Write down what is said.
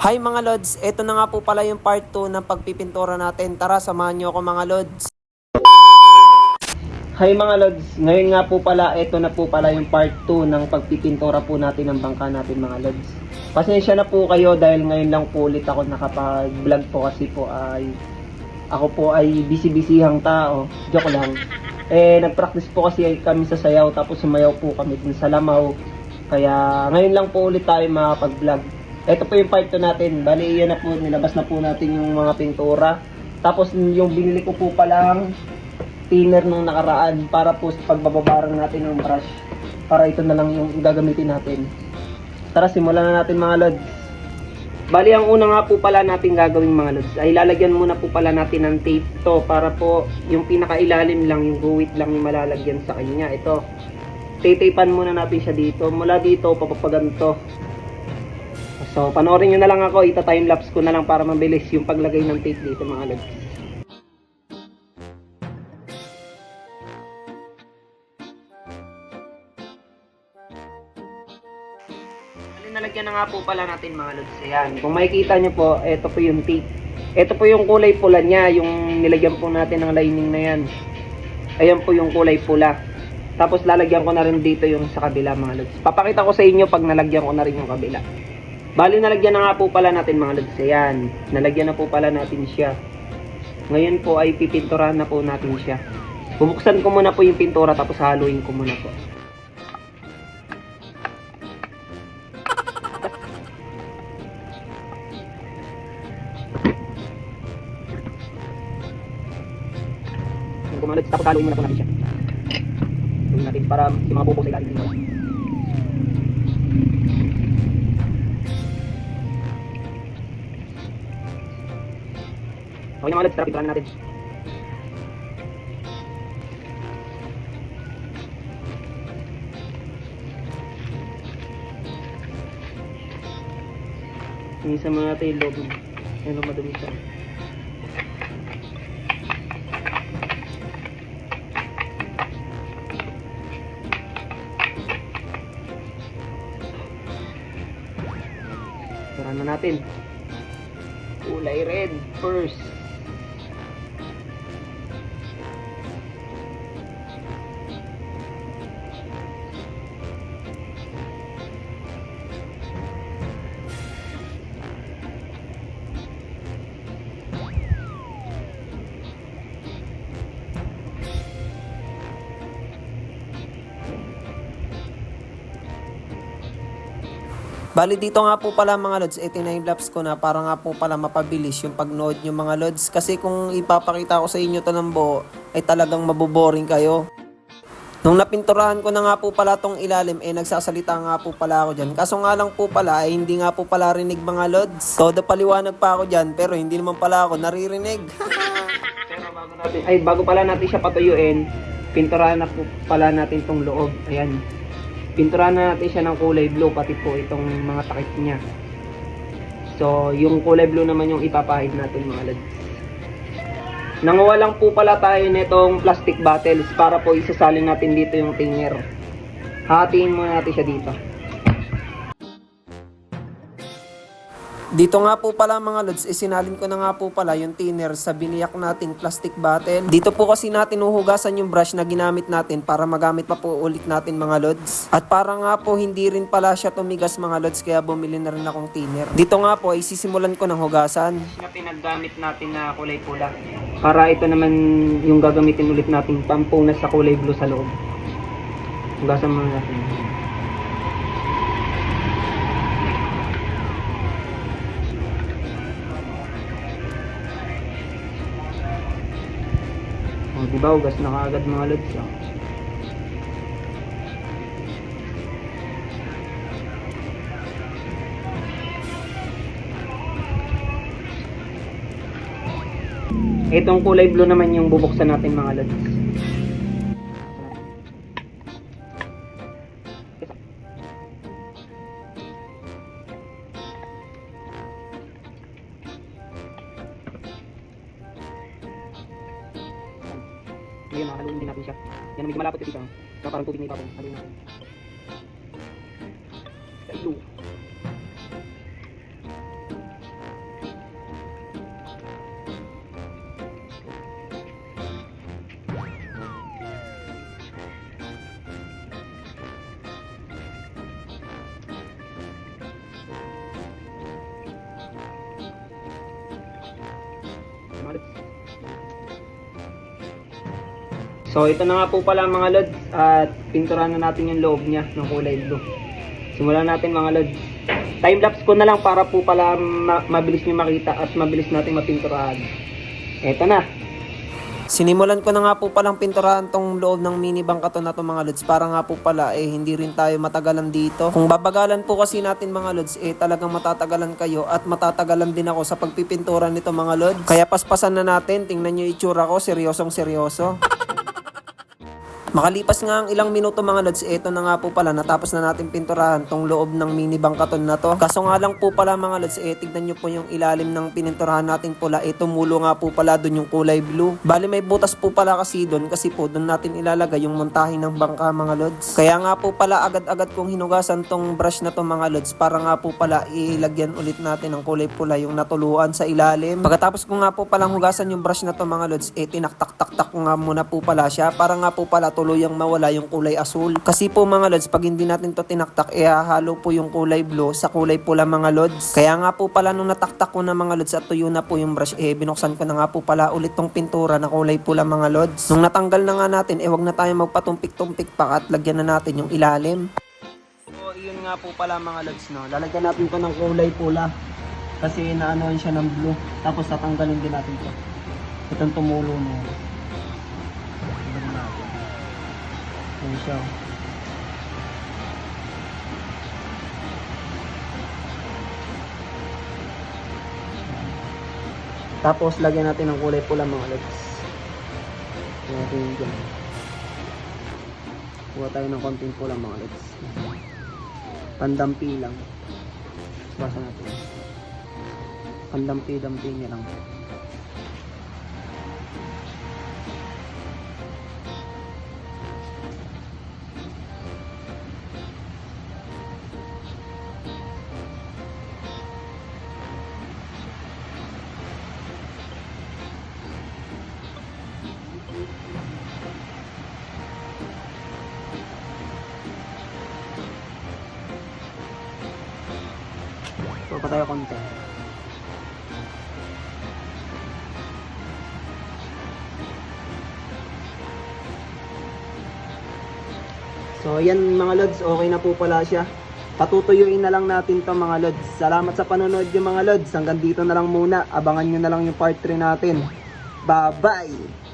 Hi mga Lods, ito na nga po pala yung part 2 ng pagpipintura natin. Tara, samahan nyo ako mga Lods. Hi mga Lods, ngayon nga po pala, ito na po pala yung part 2 ng pagpipintura po natin ng bangka natin mga Lods. Pasensya na po kayo dahil ngayon lang po ulit ako nakapag-vlog po kasi po ay ako po ay busy-busyhang tao. Joke lang. Eh, nag-practice po kasi kami sa sayaw tapos sumayaw po kami dun sa Lamaw. Kaya ngayon lang po ulit tayo makapag-vlog. Ito po yung part 2 natin. Bali, yan na po, nilabas na po natin yung mga pintura. Tapos yung binili ko po palang thinner nung nakaraan para po sa pagbababarang natin ng brush. Para ito na lang yung gagamitin natin. Tara, simulan na natin mga lods. Bali, ang una nga po pala natin gagawing mga lods ay lalagyan muna po pala natin ng tape to para po yung pinakailalim lang, yung guwit lang yung malalagyan sa kanya. Ito, titapan muna natin siya dito. Mula dito, papapaganto. So, panoorin nyo na lang ako. Ita-timelapse ko na lang para mabilis yung paglagay ng tape dito mga lods. Ano, nalagyan na nga po pala natin mga lods. Ayan. Kung makikita nyo po, ito po yung tape. Ito po yung kulay pula niya, yung nilagyan po natin ng lining na yan. Ayan po yung kulay pula. Tapos lalagyan ko na rin dito yung sa kabila mga lods. Papakita ko sa inyo pag nalagyan ko na rin yung kabila. Bali nalagyan na nga po pala natin mga lods. Ayan. Nalagyan na po pala natin siya. Ngayon po ay pipinturahan na po natin siya. Bubuksan ko muna po yung pintura tapos haluin ko muna po. Yung kumalat, tapos haluin muna po natin siya. Haluin natin para yung mga bubo sa ilalim dito. Okay na mga lods, tara pinturan natin. Isa mga natin yung loob. Ayun, madumi siya. Tara na natin. Kulay red first. Bali dito nga po pala mga lods, eh tinime-lapse ko na para nga po pala mapabilis yung pag-nood nyo mga lods. Kasi kung ipapakita ko sa inyo to ng buo, ay talagang maboboring kayo. Nung napinturahan ko na nga po pala tong ilalim, eh nagsasalita nga po pala ako dyan. Kaso nga lang po pala, ay hindi nga po pala rinig mga lods. Todo paliwanag pa ako dyan, pero hindi naman pala ako naririnig. pero bago natin, ay bago pala natin siya patuyuin, pinturahan na po pala natin tong loob. Ayan. Pinturahan na natin siya ng kulay blue, pati po itong mga takip niya. So, yung kulay blue naman yung ipapahid natin mga lods. Nanguha lang po pala tayo nitong plastic bottles para po isasalin natin dito yung thinner. Hatiin muna natin siya dito. Dito nga po pala mga lods, isinalin ko na nga po pala yung thinner sa biniyak nating plastic bottle. Dito po kasi natin uhugasan yung brush na ginamit natin para magamit pa po ulit natin mga lods. At para nga po hindi rin pala siya tumigas mga lods kaya bumili na rin akong thinner. Dito nga po ay sisimulan ko ng hugasan. Na pinaggamit natin na kulay pula. Para ito naman yung gagamitin ulit natin pampunas sa kulay blue sa loob. Hugasan muna natin. O, di ba? Hugas na kaagad mga lods. Oh. Itong kulay blue naman yung bubuksan natin mga lods. Ngayon, haluin din natin siya. Yan, medyo malapot kasi siya. Kaya parang tubig na ipapon. Haluin natin. Sa ilo. So ito na nga po pala mga lods at pinturahan na natin yung loob niya ng kulay blue. Simulan natin mga lods. Time lapse ko na lang para po pala ma- mabilis niyo makita at mabilis natin mapinturahan. Ito na. Sinimulan ko na nga po palang pinturahan tong loob ng mini bangkato na to mga lods para nga po pala eh hindi rin tayo matagalan dito. Kung babagalan po kasi natin mga lods eh talagang matatagalan kayo at matatagalan din ako sa pagpipintura nito mga lods. Kaya paspasan na natin, tingnan nyo itsura ko, seryosong seryoso. Makalipas nga ang ilang minuto mga lods, eto na nga po pala, natapos na natin pinturahan tong loob ng mini bangkaton na to. Kaso nga lang po pala mga lods, eh, tignan nyo po yung ilalim ng pininturahan natin pula. Eh, tumulo nga po pala dun yung kulay blue. Bali may butas po pala kasi dun, kasi po dun natin ilalagay yung montahe ng bangka mga lods. Kaya nga po pala agad-agad kong hinugasan tong brush na to mga lods, para nga po pala ilagyan ulit natin ng kulay pula yung natuluan sa ilalim. Pagkatapos ko nga po palang hugasan yung brush na to mga lods, eh tinaktak-tak-tak ko nga muna po pala siya, para nga po pala tuluyang mawala yung kulay asul. Kasi po mga lods, pag hindi natin to tinaktak, eh hahalo po yung kulay blue sa kulay pula mga lods. Kaya nga po pala nung nataktak ko na mga lods at tuyo na po yung brush, eh binuksan ko na nga po pala ulit tong pintura na kulay pula mga lods. Nung natanggal na nga natin, eh wag na tayo magpatumpik-tumpik pa at lagyan na natin yung ilalim. So, yun nga po pala mga lods, no? Lalagyan natin to ng kulay pula. Kasi naanoan siya ng blue. Tapos tatanggalin din natin to. Itong tumulo mo. Tanggalin Yan siya. Tapos lagyan natin ng kulay pula mga lods. Lagyan natin dyan. Kuha tayo ng konting pula mga lods. Pandampi lang. Basa natin. Pandampi-dampi niya lang. So, pa tayo konti. So, ayan mga lods, okay na po pala siya. Patutuyuin na lang natin to mga lods. Salamat sa panonood yung mga lods. Hanggang dito na lang muna. Abangan nyo na lang yung part 3 natin. Bye-bye!